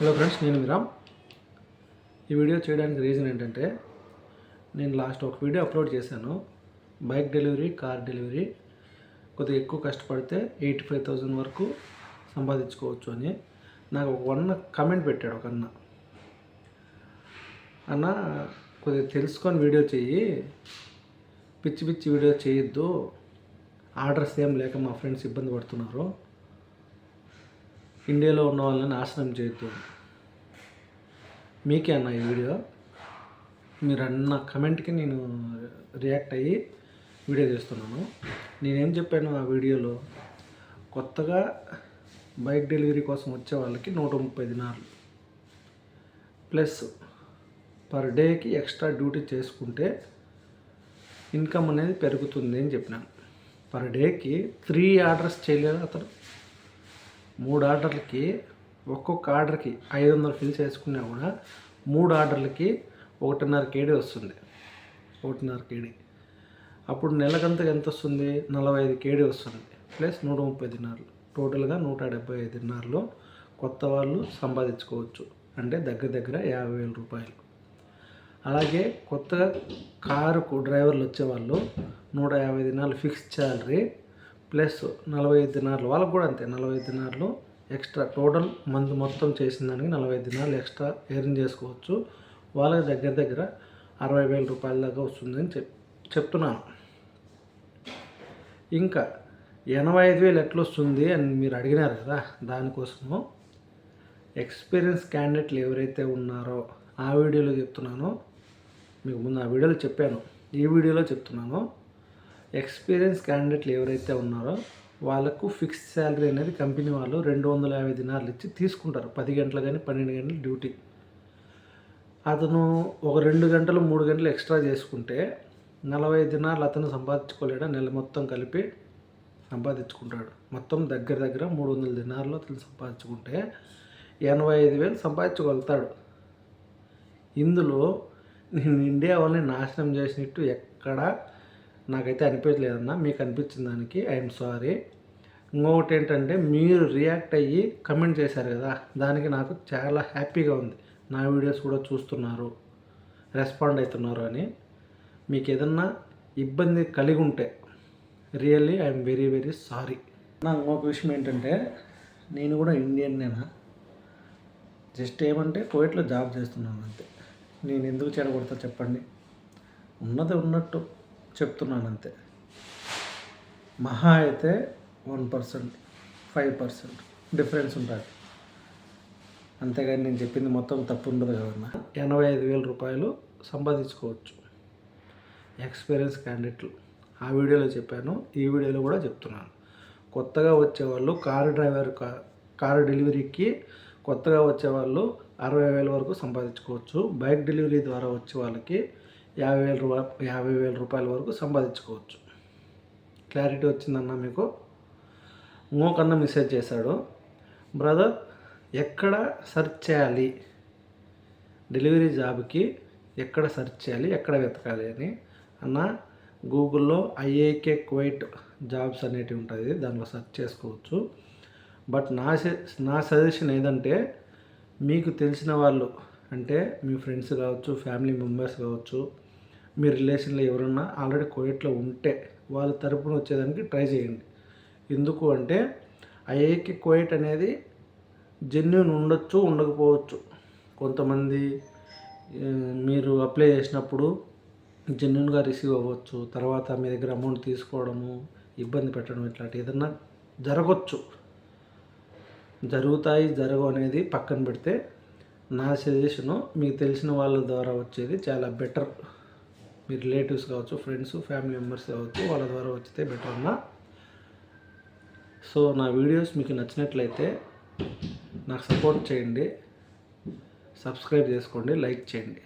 Hello friends నేను విరామ్. ఈ video చేయడానికి రీజన్ ఏంటంటే నేను లాస్ట్ ఒక వీడియో అప్లోడ్ చేశాను. బైక్ డెలివరీ కార్ డెలివరీ కొద్దిగా ఎక్కువ కష్టపడితే ఎయిటీ ఫైవ్ థౌజండ్ వరకు సంపాదించుకోవచ్చు అని. నాకు ఒక వన్ కమెంట్ పెట్టాడు ఒక అన్న. అన్న కొద్దిగా తెలుసుకొని వీడియో చెయ్యి. పిచ్చి పిచ్చి వీడియో చేయొద్దు. ఆర్డర్స్ ఏం లేక మా ఫ్రెండ్స్ ఇబ్బంది పడుతున్నారు. ఇండియాలో ఉన్న వాళ్ళని నాశనం చేయొద్దు మీకే అన్న ఈ వీడియో. మీరు అన్న కమెంట్కి నేను రియాక్ట్ అయ్యి వీడియో చేస్తున్నాను నేనేం చెప్పాను ఆ వీడియోలో? కొత్తగా బైక్ డెలివరీ కోసం వచ్చే వాళ్ళకి నూట ముప్పై దినాలు ప్లస్ పర్ డేకి ఎక్స్ట్రా డ్యూటీ చేసుకుంటే ఇన్కమ్ అనేది పెరుగుతుంది అని చెప్పినాను. పర్ డేకి త్రీ ఆర్డర్స్ చేయలేదు అతను? మూడు ఆర్డర్లకి ఒక్కొక్క ఆర్డర్కి ఐదు వందలు ఫిల్ చేసుకున్నా కూడా మూడు ఆర్డర్లకి ఒకటిన్నర కేడీ వస్తుంది. ఒకటిన్నర కేడీ. అప్పుడు నెలకంతా ఎంత వస్తుంది నలభై ఐదు కేడీ వస్తుంది. ప్లస్ నూట ముప్పై దినార్లు టోటల్గా నూట డెబ్బై ఐదు దినార్లు కొత్త వాళ్ళు సంపాదించుకోవచ్చు. అంటే దగ్గర దగ్గర యాభై వేల రూపాయలు. అలాగే కొత్తగా కారుకు డ్రైవర్లు వచ్చేవాళ్ళు నూట యాభై దినాలు ఫిక్స్ శాలరీ ప్లస్ నలభై ఐదు దినార్లు వాళ్ళకు కూడా అంతే నలభై దినార్లు ఎక్స్ట్రా టోటల్ మంత్ మొత్తం చేసిన దానికి నలభై దినార్లు ఎక్స్ట్రా ఎర్న్ చేసుకోవచ్చు. వాళ్ళకి దగ్గర దగ్గర అరవై వేల రూపాయల దాకా వస్తుందని చెప్ చెప్తున్నాను. ఇంకా ఎనభై ఐదు వేలు ఎట్లా వస్తుంది అని మీరు అడిగినారు కదా దానికోసము ఎక్స్పీరియన్స్ క్యాండిడేట్లు ఎవరైతే ఉన్నారో ఆ వీడియోలో చెప్తున్నానో. మీకు ముందు ఆ వీడియోలో చెప్పాను ఈ వీడియోలో చెప్తున్నాను. ఎక్స్పీరియన్స్ క్యాండిడేట్లు ఎవరైతే ఉన్నారో వాళ్ళకు ఫిక్స్డ్ శాలరీ అనేది కంపెనీ వాళ్ళు రెండు వందల యాభై దినాలు ఇచ్చి తీసుకుంటారు. పది గంటలు కానీ పన్నెండు గంటలు డ్యూటీ. అతను ఒక రెండు గంటలు మూడు గంటలు ఎక్స్ట్రా చేసుకుంటే నలభై దినాలు అతను సంపాదించుకోలేడా? నెల మొత్తం కలిపి సంపాదించుకుంటాడు. మొత్తం దగ్గర దగ్గర మూడు వందల దినాల్లో అతను సంపాదించుకుంటే ఎనభై ఐదు వేలు సంపాదించగలుగుతాడు. ఇందులో నేను ఇండియా వాళ్ళని నాశనం చేసినట్టు ఎక్కడా నాకైతే అనిపించలేదన్నా మీకు అనిపించిన దానికి. ఐఎమ్ సారీ ఇంకొకటి ఏంటంటే మీరు రియాక్ట్ అయ్యి కమెంట్ చేశారు కదా దానికి నాకు చాలా హ్యాపీగా ఉంది. నా వీడియోస్ కూడా చూస్తున్నారు రెస్పాండ్ అవుతున్నారు అని. మీకు ఏదన్నా ఇబ్బంది కలిగి ఉంటే really I'm very very sorry నా ఇంకొక విషయం ఏంటంటే నేను కూడా ఇండియన్ నేనా? జస్ట్ ఏమంటే కోవిట్లో జాబ్ చేస్తున్నాను అంతే. నేను ఎందుకు చెడగొడతా చెప్పండి? ఉన్నది ఉన్నట్టు. చెప్తున్నాను అంతే మహా అయితే one percent five percent difference ఉంటుంది అంతేగాని నేను చెప్పింది మొత్తం తప్పు ఉండదు కదన్నా. ఎనభై ఐదు వేల రూపాయలు సంపాదించుకోవచ్చు. ఎక్స్పీరియన్స్ క్యాండిడేట్లు. ఆ వీడియోలో చెప్పాను ఈ వీడియోలో కూడా చెప్తున్నాను. కొత్తగా వచ్చేవాళ్ళు కారు డ్రైవర్ కారు డెలివరీకి కొత్తగా వచ్చేవాళ్ళు అరవై వేల వరకు సంపాదించుకోవచ్చు. బైక్ డెలివరీ ద్వారా వచ్చే వాళ్ళకి యాభై వేల రూపాయ యాభై వేల రూపాయల వరకు సంపాదించుకోవచ్చు. క్లారిటీ వచ్చిందన్న మీకు? ఇంకొకన్న మెసేజ్ చేశాడు. బ్రదర్ ఎక్కడ సెర్చ్ చేయాలి? డెలివరీ జాబ్కి ఎక్కడ సెర్చ్ చేయాలి? ఎక్కడ వెతకాలి? అని అన్న గూగుల్లో ఐఏకే క్వైట్ జాబ్స్ అనేటివి ఉంటుంది దానిలో సెర్చ్ చేసుకోవచ్చు. బట్ నా నా సజెషన్ ఏదంటే మీకు తెలిసిన వాళ్ళు అంటే మీ ఫ్రెండ్స్ కావచ్చు ఫ్యామిలీ మెంబర్స్ కావచ్చు మీ రిలేషన్లో ఎవరన్నా ఆల్రెడీ కోయట్లో ఉంటే వాళ్ళ తరపున వచ్చేదానికి ట్రై చేయండి. ఎందుకు అంటే ఐఐకి కోయిట్ అనేది జెన్యున్ ఉండొచ్చు ఉండకపోవచ్చు. కొంతమంది మీరు అప్లై చేసినప్పుడు జెన్యున్గా రిసీవ్ అవ్వచ్చు. తర్వాత మీ దగ్గర అమౌంట్ తీసుకోవడము ఇబ్బంది పెట్టడం ఇట్లాంటి ఏదన్నా జరగచ్చు. జరుగుతాయి జరగవు అనేది పక్కన పెడితే నా సజెషను మీకు తెలిసిన వాళ్ళ ద్వారా వచ్చేది చాలా బెటర్. మీ రిలేటివ్స్ కావచ్చు ఫ్రెండ్స్ ఫ్యామిలీ మెంబర్స్ కావచ్చు వాళ్ళ ద్వారా వచ్చితే బెటర్ అన్న. సో నా వీడియోస్ మీకు నచ్చినట్లయితే నాకు సపోర్ట్ చేయండి సబ్స్క్రైబ్ చేసుకోండి లైక్ చేయండి.